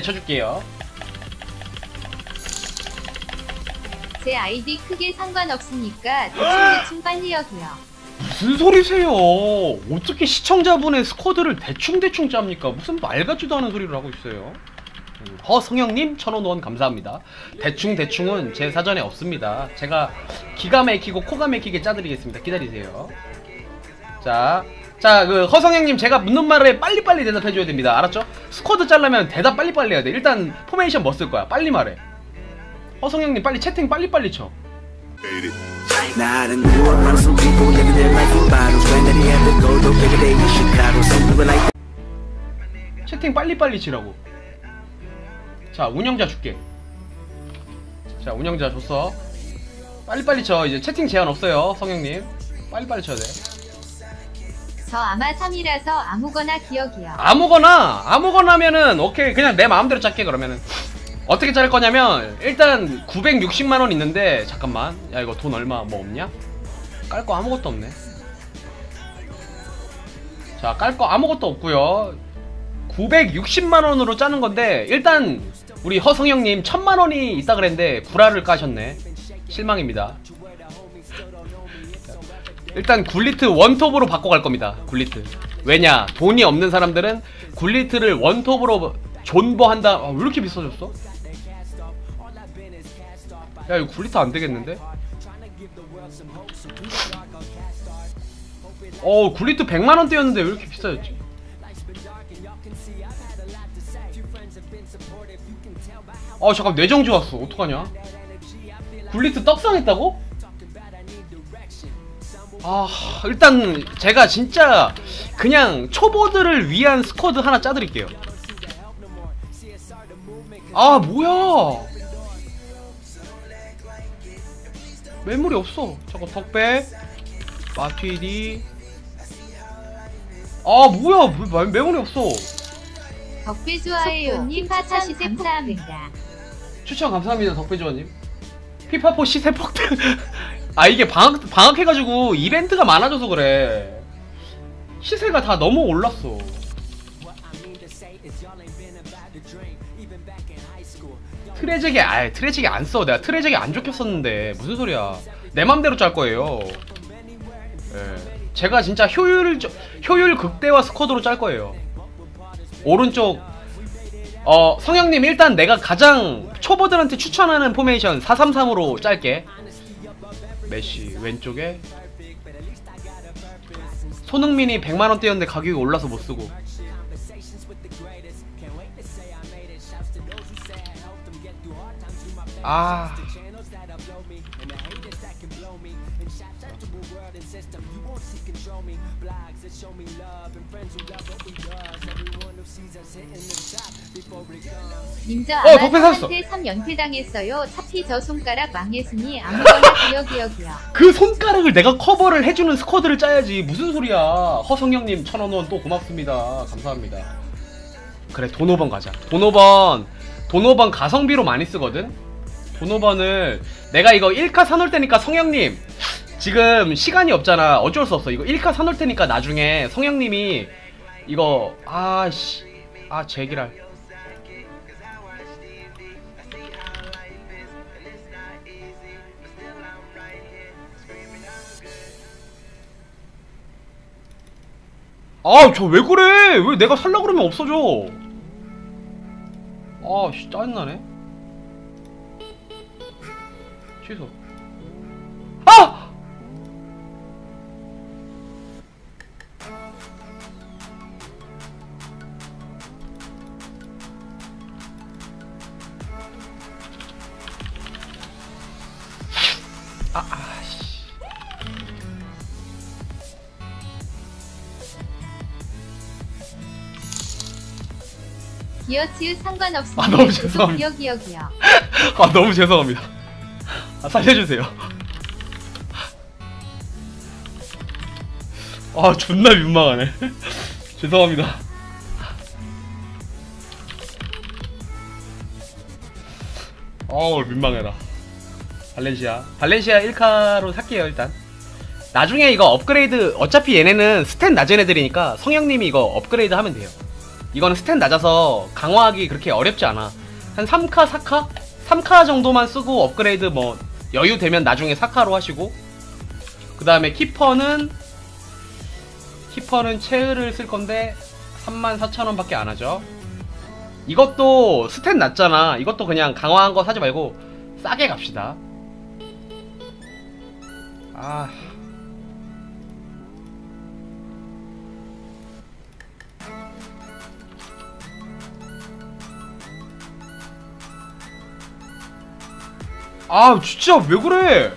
쳐줄게요. 제 아이디 크게 상관없으니까 대충대충 빨리 여기요. 무슨 소리세요? 어떻게 시청자분의 스쿼드를 대충대충 짭니까? 무슨 말 같지도 않은 소리를 하고 있어요. 음, 허성영님 천원 원 감사합니다. 대충대충은 제 사전에 없습니다. 제가 기가 막히고 코가 막히게 짜드리겠습니다. 기다리세요. 자, 자, 그 허성영님 제가 묻는 말에 빨리빨리 대답해줘야 됩니다. 알았죠? 스쿼드 짜려면 대답 빨리빨리 해야 돼. 일단 포메이션 뭐 쓸 거야? 빨리 말해. 허성영님 빨리 채팅 빨리빨리 쳐. 채팅 빨리빨리 치라고 자 운영자 줄게 자 운영자 줬어 빨리빨리 쳐 이제 채팅 제한 없어요 성형님 빨리빨리 쳐야 돼 저 아마 3이라서 아무거나 기억이요. 아무거나? 아무거나 하면은 오케이. 그냥 내 마음대로 짤게 그러면은. 어떻게 짤 거냐면 일단 960만 원 있는데 잠깐만. 야 이거 돈 얼마? 뭐 없냐? 깔 거 아무것도 없네. 자 깔 거 아무것도 없고요. 960만 원으로 짜는 건데 일단 우리 허성형님 1000만원이 있다 그랬는데 구라를 까셨네. 실망입니다 일단 굴리트 원톱으로 바꿔갈 겁니다 굴리트 왜냐 돈이 없는 사람들은 굴리트를 원톱으로 존버한다 아, 왜 이렇게 비싸졌어? 야 이거 굴리트 안 되겠는데? 어 굴리트 100만원대였는데 왜 이렇게 비싸졌지? 어 잠깐 뇌정지 왔어 어떡하냐 굴리트 떡상했다고? 아 일단 제가 진짜 그냥 초보들을 위한 스쿼드 하나 짜드릴게요. 아 뭐야? 매물이 없어. 잠깐 덕배 마티디. 아 뭐야? 왜 매- 매물이 없어. 덕배 좋아해요님 파타시 감사합니다. 추천 감사합니다 덕배주원님. 피파포 시세 폭등 아 이게 방학 방학해가지고 이벤트가 많아져서 그래. 시세가 다 너무 올랐어. 트레잭에 아 트레잭에 안 써. 내가 트레잭에 안 적혔었는데 무슨 소리야. 내 맘대로 짤 거예요. 예. 제가 진짜 효율 효율 극대화 스쿼드로 짤 거예요. 오른쪽. 어 성형님 일단 내가 가장 초보들한테 추천하는 포메이션 433으로 짤게 메시 왼쪽에 손흥민이 100만원대였는데 가격이 올라서 못쓰고. 아 님저 어, 아마 덕배 샀어. 3한테 3연패 당했어요. 차피 저 손가락 망했으니 아무거나 기억이여기요. 그 손가락을 내가 커버를 해주는 스쿼드를 짜야지. 무슨 소리야. 허성영님 천원원 또 고맙습니다. 감사합니다. 그래 돈 5번 가자. 돈 5번. 돈 5번 가성비로 많이 쓰거든? 돈 5번을 내가 이거 1카 사놓을 테니까 성형님 지금 시간이 없잖아 어쩔 수 없어 이거 1카 사놓을 테니까 나중에 성형님이 이거 아씨 아 제기랄 아, 저 왜 그래? 왜 내가 살라 그러면 없어져? 아, 씨, 짜증나네. 취소. 아! 아, 기어치유 상관없으니 아, 너무 죄송합니다. 기억이여기요. 아 너무 죄송합니다. 아 살려주세요. 아 존나 민망하네. 죄송합니다. 어우 민망해라. 발렌시아. 발렌시아 1카로 살게요 일단. 나중에 이거 업그레이드 어차피 얘네는 스탯 낮은 애들이니까 성형님이 이거 업그레이드 하면 돼요. 이거는 스탯 낮아서 강화하기 그렇게 어렵지 않아. 한 3카, 4카? 3카 정도만 쓰고 업그레이드 뭐 여유 되면 나중에 4카로 하시고 그 다음에 키퍼는 키퍼는 체을을 쓸 건데 34,000원 밖에 안 하죠. 이것도 스탯 낮잖아. 이것도 그냥 강화한 거 사지 말고 싸게 갑시다. 아. 아 진짜 왜 그래?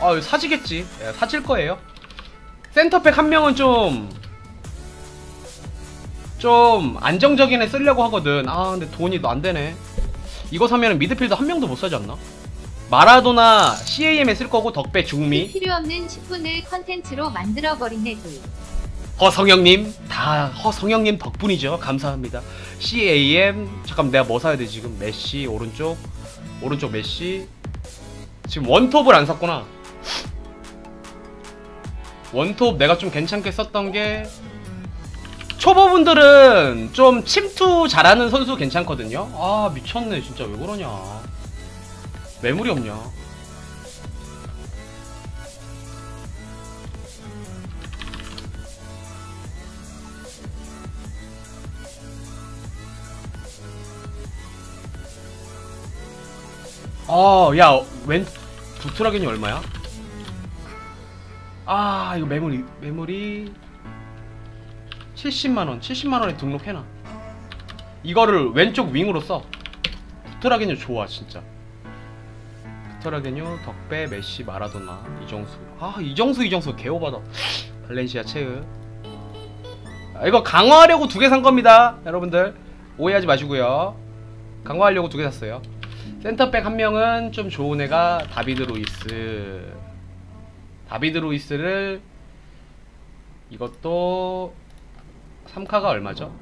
아 사지겠지. 예, 사질 거예요. 센터백 한 명은 좀. 좀 안정적인 애 쓰려고 하거든. 아 근데 돈이 안 되네. 이거 사면은 미드필더 한 명도 못 사지 않나? 마라도나 CAM에 쓸 거고 덕배 중미 필요 없는 10분을 컨텐츠로 만들어버리네 둘. 허성영님 다 허성영님 덕분이죠. 감사합니다. CAM 잠깐 내가 뭐 사야 돼 지금 메시 오른쪽 오른쪽 메시 지금 원톱을 안 샀구나. 원톱 내가 좀 괜찮게 썼던 게 초보분들은 좀 침투 잘하는 선수 괜찮거든요. 아 미쳤네 진짜 왜 그러냐. 매물이 없냐. 아, 야, 웬 부트라겐이 얼마야? 아, 이거 메모리, 메모리 70만 원, 70만 원에 등록해놔. 이거를 왼쪽 윙으로 써. 부트라겐이 좋아, 진짜. 부트라겐요, 덕배, 메시, 마라도나, 이정수. 아, 이정수, 이정수 개오바다. 발렌시아 체으. 아, 이거 강화하려고 두 개 산 겁니다, 여러분들. 오해하지 마시고요. 강화하려고 두 개 샀어요. 센터백 한 명은 좀 좋은 애가 다비드 루이스. 다비드 루이스를 이것도 3카가 얼마죠?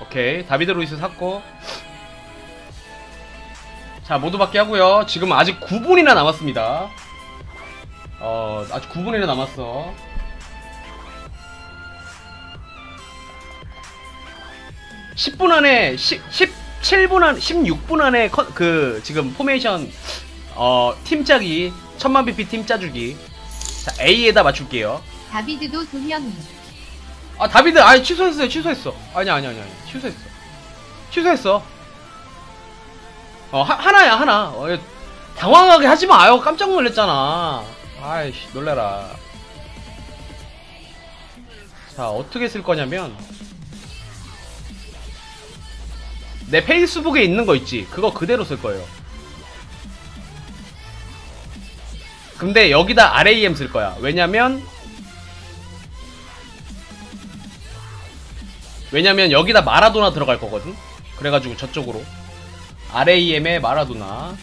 오케이 다비드 루이스 샀고 자 모두 받기 하고요 지금 아직 9분이나 남았습니다 어, 아직 9분이나 남았어. (10분) 안에 10, 17분 안 16분 안에 컨- 그 지금 포메이션 어 팀짜기 천만 BP 팀 짜주기. 자 A에다 맞출게요. 다비드도 두 명이. 아 다비드 아니 취소했어요 취소했어. 아니 아니 아니 아니 취소했어. 취소했어. 어 하, 하나야 하나. 어, 당황하게 하지 마요. 깜짝 놀랐잖아 아이씨 놀래라. 자 어떻게 쓸 거냐면 내 페이스북에 있는 거 있지? 그거 그대로 쓸 거예요. 근데 여기다 RAM 쓸 거야. 왜냐면 왜냐면 여기다 마라도나 들어갈 거거든? 그래가지고 저쪽으로. RAM에 마라도나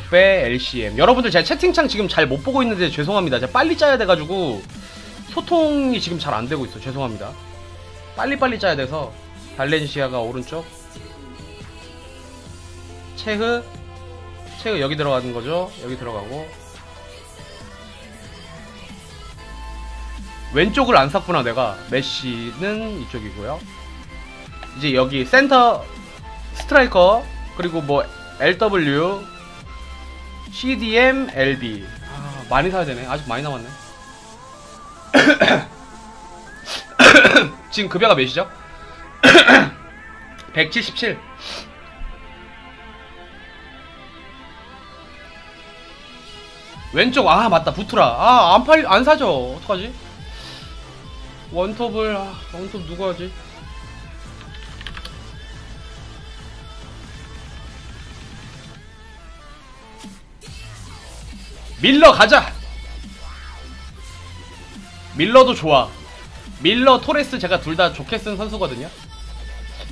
덕배 LCM 여러분들 제가 채팅창 지금 잘 못 보고 있는데 죄송합니다. 제가 빨리 짜야 돼가지고 소통이 지금 잘 안 되고 있어 죄송합니다. 빨리빨리 짜야 돼서 발렌시아가 오른쪽. 체흐. 체흐 여기 들어가는 거죠? 여기 들어가고. 왼쪽을 안 샀구나 내가. 메시는 이쪽이고요. 이제 여기 센터 스트라이커 그리고 뭐 LW CDM LB 아 많이 사야 되네. 아직 많이 남았네. 지금 급여가 몇이죠? 177 왼쪽 아 맞다. 부트라. 아안 팔안 사죠. 어떡하지? 원톱을 아, 원톱 누가 하지? 밀러 가자. 밀러도 좋아. 밀러 토레스 제가 둘 다 좋게 쓴 선수거든요.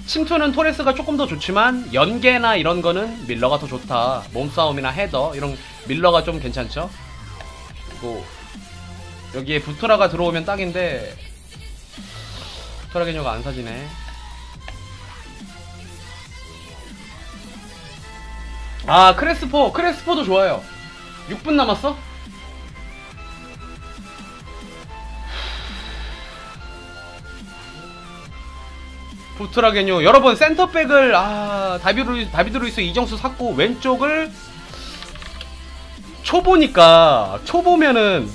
침투는 토레스가 조금 더 좋지만 연계나 이런 거는 밀러가 더 좋다. 몸싸움이나 헤더 이런 밀러가 좀 괜찮죠. 그리고 여기에 부트라가 들어오면 딱인데 부트라 개녀가 안 사지네. 아 크레스포 크레스포도 좋아요 6분 남았어? 부트라겐요 여러분 센터백을 아 다비드 다비드 루이스 이정수 샀고 왼쪽을 초보니까 초보면은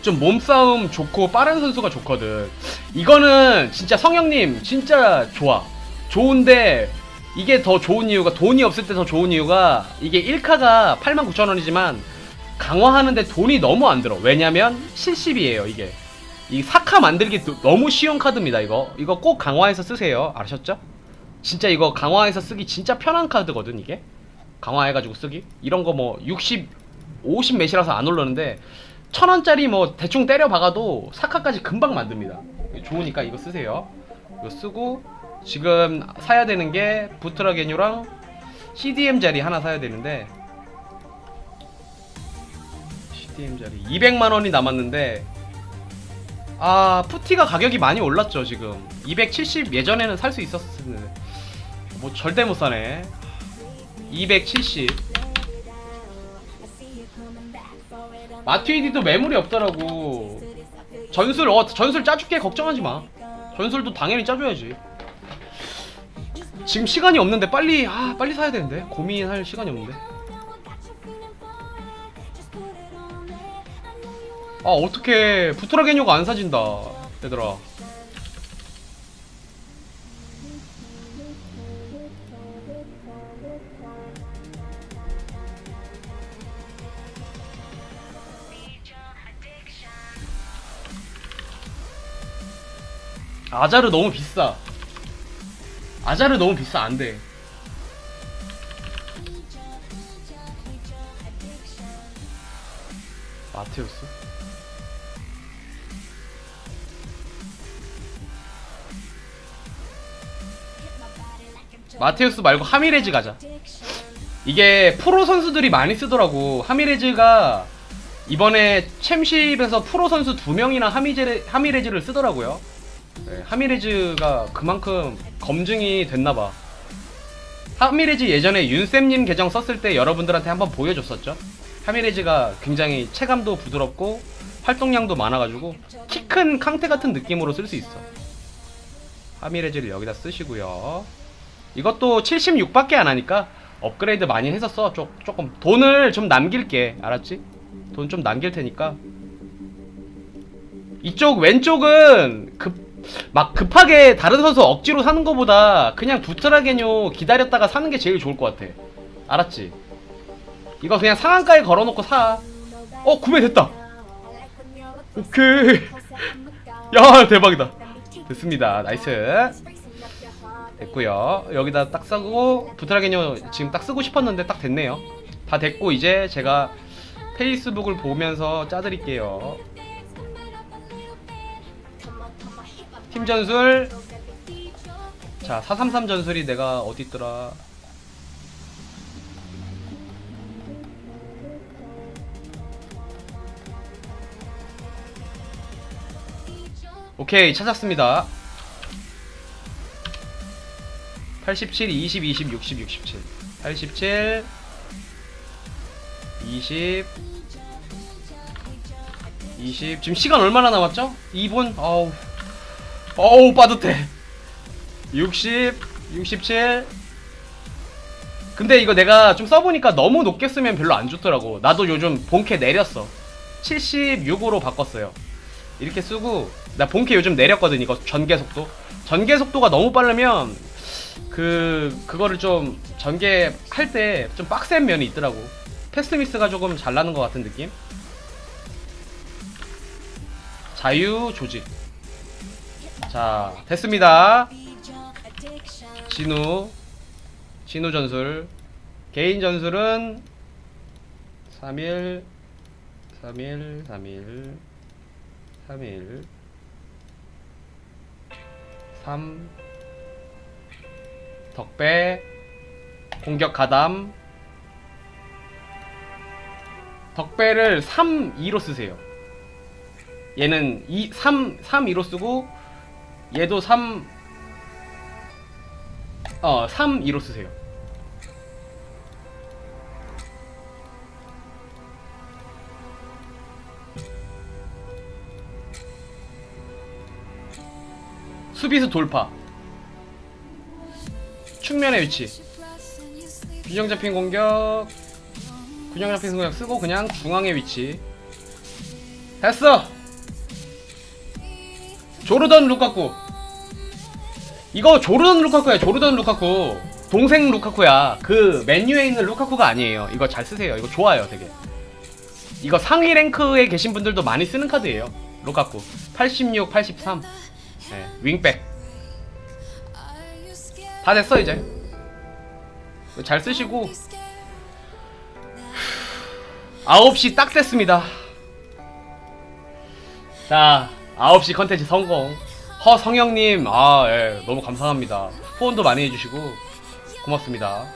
좀 몸싸움 좋고 빠른 선수가 좋거든 이거는 진짜 성형님 진짜 좋아 좋은데 이게 더 좋은 이유가 돈이 없을 때 더 좋은 이유가 이게 1카가 89,000원이지만 강화하는데 돈이 너무 안 들어. 왜냐면 70이에요 이게. 이 사카 만들기 도- 너무 쉬운 카드입니다 이거. 이거 꼭 강화해서 쓰세요. 아셨죠? 진짜 이거 강화해서 쓰기 진짜 편한 카드거든 이게. 강화해가지고 쓰기. 이런 거 뭐 60, 50 몇이라서 안 오르는데 천 원짜리 뭐 대충 때려 박아도 사카까지 금방 만듭니다. 좋으니까 이거 쓰세요. 이거 쓰고 지금 사야 되는 게 부트라게뉴랑 CDM 자리 하나 사야 되는데 CDM 자리 200만 원이 남았는데 아 푸티가 가격이 많이 올랐죠 지금. 270 예전에는 살 수 있었는데. 뭐 절대 못 사네. 270 마트이디도 매물이 없더라고. 전술 어 전술 짜줄게. 걱정하지 마. 전술도 당연히 짜줘야지 지금 시간이 없는데 빨리 아 빨리 사야 되는데. 고민할 시간이 없는데. 아 어떻게 부트라게뇨가 안 사진다 얘들아. 아자르 너무 비싸 아자르 너무 비싸 안돼. 마테우스? 마테우스 말고 하미레즈 가자. 이게 프로 선수들이 많이 쓰더라고. 하미레즈가 이번에 챔십에서 프로 선수 두 명이나 하미제, 하미레즈를 쓰더라고요 네, 하미레즈가 그만큼 검증이 됐나봐. 하미레즈 예전에 윤쌤님 계정 썼을 때 여러분들한테 한번 보여줬었죠? 하미레즈가 굉장히 체감도 부드럽고 활동량도 많아가지고 키 큰 캉테 같은 느낌으로 쓸 수 있어. 하미레즈를 여기다 쓰시고요. 이것도 76밖에 안 하니까 업그레이드 많이 써 조, 조금 돈을 좀 남길게. 알았지? 돈 좀 남길 테니까. 이쪽 왼쪽은 급 막 급하게 다른 선수 억지로 사는 거보다 그냥 부트라게뇨 기다렸다가 사는 게 제일 좋을 것 같아. 알았지? 이거 그냥 상한가에 걸어놓고 사. 어 구매됐다. 오케이. 야 대박이다. 됐습니다. 나이스. 됐고요. 여기다 딱 쓰고 부트라게뇨 지금 딱 쓰고 싶었는데 딱 됐네요. 다 됐고 이제 제가 페이스북을 보면서 짜드릴게요. 팀 전술. 자 433 전술이 내가 어디 있더라? 오케이 찾았습니다. 87 20 20 60 67 87 20 20 지금 시간 얼마나 남았죠? 2분? 어우 어우 빠듯해. 60 67 근데 이거 내가 좀 써보니까 너무 높게 쓰면 별로 안 좋더라고. 나도 요즘 본캐 내렸어. 76으로 바꿨어요. 이렇게 쓰고 나 본캐 요즘 내렸거든 이거 전개 속도. 전개 속도가 너무 빠르면 그 그거를 좀 전개 할 때 좀 빡센 면이 있더라고. 패스미스가 조금 잘 나는 것 같은 느낌? 자유 조직 자 됐습니다. 진우 진우 전술. 개인 전술은 3일 3일 3일 3일 3 덕배 공격 가담. 덕배를 3, 2로 쓰세요. 얘는 2, 3, 3, 2로 쓰고 얘도 3 어, 3, 2로 쓰세요. 수비수 돌파. 측면의 위치. 균형 잡힌 공격. 균형 잡힌 공격 쓰고 그냥 중앙의 위치. 됐어! 조르던 루카쿠. 이거 조르던 루카쿠야 조르던 루카쿠. 동생 루카쿠야. 그 맨유에 있는 루카쿠가 아니에요. 이거 잘 쓰세요. 이거 좋아요 되게. 이거 상위 랭크에 계신 분들도 많이 쓰는 카드예요. 루카쿠. 86, 83 네, 윙백. 다 됐어 이제. 잘 쓰시고. 9시 딱 됐습니다. 자 9시 컨텐츠 성공. 허성영님 아 예, 너무 감사합니다. 후원도 많이 해주시고 고맙습니다.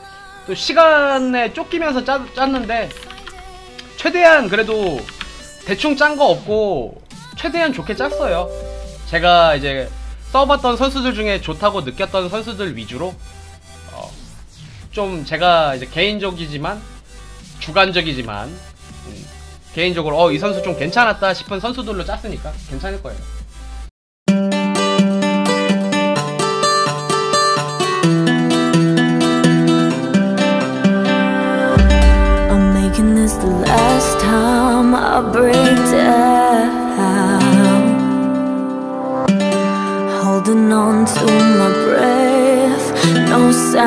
또 시간에 쫓기면서 짜, 짰는데 최대한 그래도 대충 짠 거 없고 최대한 좋게 짰어요. 제가 이제 써봤던 선수들 중에 좋다고 느꼈던 선수들 위주로 어, 좀 제가 이제 개인적이지만 주관적이지만 음, 개인적으로 어 이 선수 좀 괜찮았다 싶은 선수들로 짰으니까 괜찮을 거예요. On to my breath.